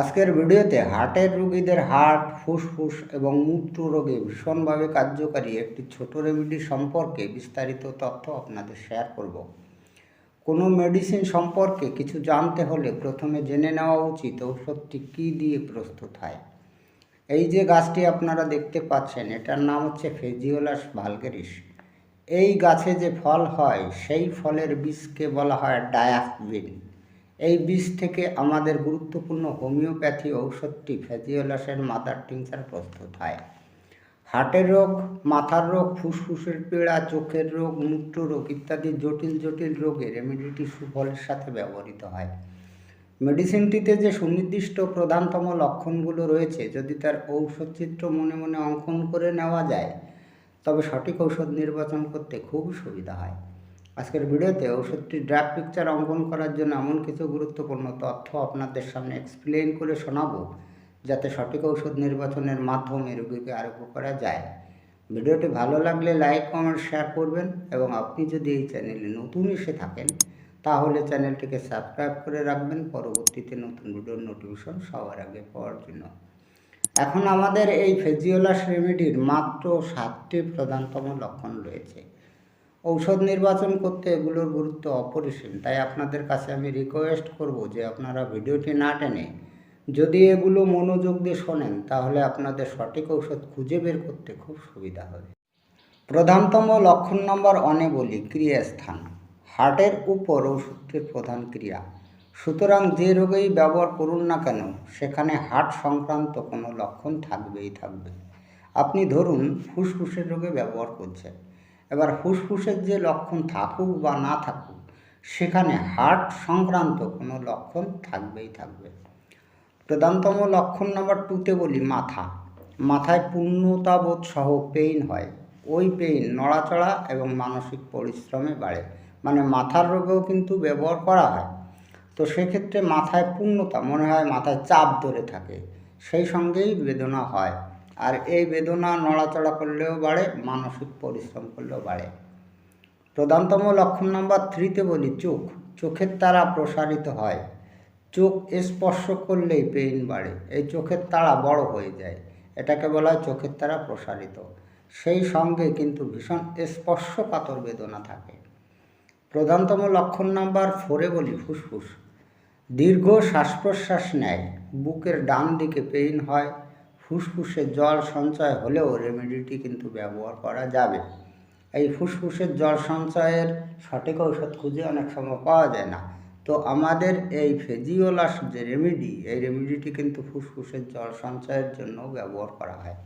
আজকের ভিডিওতে হার্টের রোগীদের হার্ট, ফুসফুস এবং মূত্র রোগে ভীষণভাবে কার্যকারী একটি ছোট রেমিডি সম্পর্কে বিস্তারিত তথ্য আপনাদের শেয়ার করব। কোনো মেডিসিন সম্পর্কে কিছু জানতে হলে প্রথমে জেনে নেওয়া উচিত ঔষধটি কী দিয়ে প্রস্তুত হয়। এই যে গাছটি আপনারা দেখতে পাচ্ছেন, এটার নাম হচ্ছে ফেজিওলাস ভালগেরিস। এই গাছে যে ফল হয়, সেই ফলের বীজকে বলা হয় ডায়াফবিন এই বীজ থেকে আমাদের গুরুত্বপূর্ণ হোমিওপ্যাথি ঔষধটি ফেজিওলাসের মাদার টিংচার প্রস্তুত হয়। হার্টের রোগ, মাথার রোগ, ফুসফুসের পীড়া, চোখের রোগ মূত্র রোগ ইত্যাদি জটিল জটিল রোগে রেমেডিটি সুফলের সাথে ব্যবহৃত হয়। মেডিসিনটিতে যে সুনির্দিষ্ট প্রধানতম লক্ষণগুলো রয়েছে, যদি তার ঔষধ চিত্র মনে মনে অঙ্কন করে নেওয়া যায়, তবে সঠিক ঔষধ নির্বাচন করতে খুব সুবিধা হয়। আজকের ভিডিওতে ওষুধটি ড্রাগ পিকচার অঙ্কন করার জন্য এমন কিছু গুরুত্বপূর্ণ তথ্য আপনাদের সামনে এক্সপ্লেন করে শোনাবো, যাতে সঠিক ঔষধ নির্বাচনের মাধ্যমে রোগীকে আরোগ্য করা যায়। ভিডিওটি ভালো লাগলে লাইক কমেন্ট শেয়ার করবেন এবং আপনি যদি এই চ্যানেলে নতুন এসে থাকেন, তাহলে চ্যানেলটিকে সাবস্ক্রাইব করে রাখবেন পরবর্তীতে নতুন ভিডিওর নোটিফিকেশন সবার আগে পাওয়ার জন্য। এখন আমাদের এই ফেজিওলাস রেমেডির মাত্র সাতটি প্রধানতম লক্ষণ রয়েছে। ঔষধ নির্বাচন করতে এগুলোর গুরুত্ব অপরিসীম। তাই আপনাদের কাছে আমি রিকোয়েস্ট করব যে আপনারা ভিডিওটি না টেনে যদি এগুলো মনোযোগ দিয়ে শোনেন, তাহলে আপনাদের সঠিক ঔষধ খুঁজে বের করতে খুব সুবিধা হবে। প্রধানতম লক্ষণ নম্বর অনে বলি, ক্রিয়াস্থান। হার্টের উপর ওষুধটির প্রধান ক্রিয়া। সুতরাং যে রোগেই ব্যবহার করুন না কেন, সেখানে হার্ট সংক্রান্ত কোনো লক্ষণ থাকবেই থাকবে। আপনি ধরুন, ফুসফুসের রোগে ব্যবহার করছেন। এবার ফুসফুসের যে লক্ষণ থাকুক বা না থাকুক, সেখানে হার্ট সংক্রান্ত কোনো লক্ষণ থাকবেই থাকবে। প্রধানতম লক্ষণ নাম্বার টুতে বলি মাথা। মাথায় পূর্ণতাবোধ সহ পেইন হয়। ওই পেইন নড়াচড়া এবং মানসিক পরিশ্রমে বাড়ে। মানে মাথার রোগেও কিন্তু ব্যবহার করা হয়। তো সেক্ষেত্রে মাথায় পূর্ণতা, মনে হয় মাথায় চাপ ধরে থাকে। সেই সঙ্গেই বেদনা হয়। আর এই বেদনা নড়াচড়া করলেও বাড়ে, মানসিক পরিশ্রম করলেও বাড়ে। প্রধানতম লক্ষণ নম্বর থ্রিতে বলি, চোখ। চোখের তারা প্রসারিত হয়। চোখ স্পর্শ করলেই পেইন বাড়ে। এই চোখের তারা বড় হয়ে যায়। এটাকে বলা হয় চোখের তারা প্রসারিত। সেই সঙ্গে কিন্তু ভীষণ স্পর্শকাতর বেদনা থাকে। প্রধানতম লক্ষণ নাম্বার ফোরে বলি, ফুসফুস। দীর্ঘ শ্বাস প্রশ্বাস নেয়। বুকের ডান দিকে পেইন হয়। ফুসফুসে জল সঞ্চয় হলেও রেমেডিটি কিন্তু ব্যবহার করা যাবে। এই ফুসফুসের জল সঞ্চয়ের সঠিক ঔষধ খুঁজে অনেক সময় পাওয়া যায় না। তো আমাদের এই ফেজিওলাস যে রেমেডি এই রেমেডিটি কিন্তু ফুসফুসের জল সঞ্চয়ের জন্য ব্যবহার করা হয়।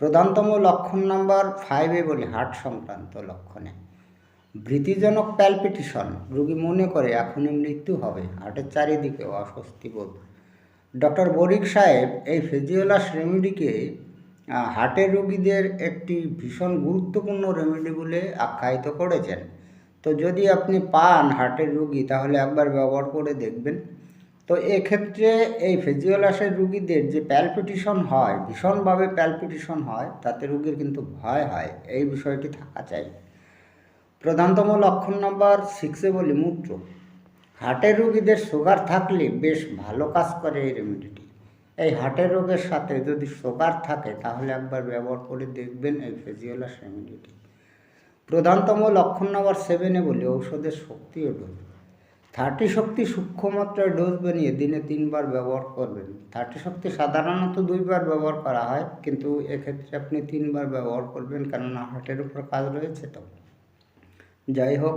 প্রধানতম লক্ষণ নাম্বার ফাইভে বলি হার্ট সংক্রান্ত লক্ষণে। ভীতিজনক প্যালপিটেশন রোগী মনে করে এখনই মৃত্যু হবে হার্টের চারিদিকে অস্বস্তি বোধ। ডক্টর বরিক সাহেব এই ফেজিওলাস রেমেডিকে হার্টের রোগীদের একটি ভীষণ গুরুত্বপূর্ণ রেমেডি বলে আখ্যায়িত করেছেন। তো যদি আপনি পান হার্টের রুগী, তাহলে একবার ব্যবহার করে দেখবেন। তো এক্ষেত্রে এই ফেজিওলাসের রুগীদের যে প্যালপিটিশন হয়, ভীষণভাবে প্যালপিটিশন হয়, তাতে রুগীর কিন্তু ভয় হয়, এই বিষয়টি থাকা চাই। প্রধানতম লক্ষণ নাম্বার সিক্সে বলি, মূত্র। হার্টের রোগীদের সুগার থাকলে বেশ ভালো কাজ করে এই রেমেডিটি এই হার্টের রোগের সাথে যদি সুগার থাকে, তাহলে একবার ব্যবহার করে দেখবেন এই ফেজিওলাস রেমেডিটি প্রধানতম লক্ষণ নাম্বার সেভেনে বলি, ঔষধের শক্তি ও ডোজ থার্টি শক্তি সূক্ষ্ম মাত্রায় ডোজ বানিয়ে দিনে তিনবার ব্যবহার করবেন। থার্টি শক্তি সাধারণত দুইবার ব্যবহার করা হয়, কিন্তু এক্ষেত্রে আপনি তিনবার ব্যবহার করবেন, কেননা হার্টের উপর কাজ রয়েছে তো। যাই হোক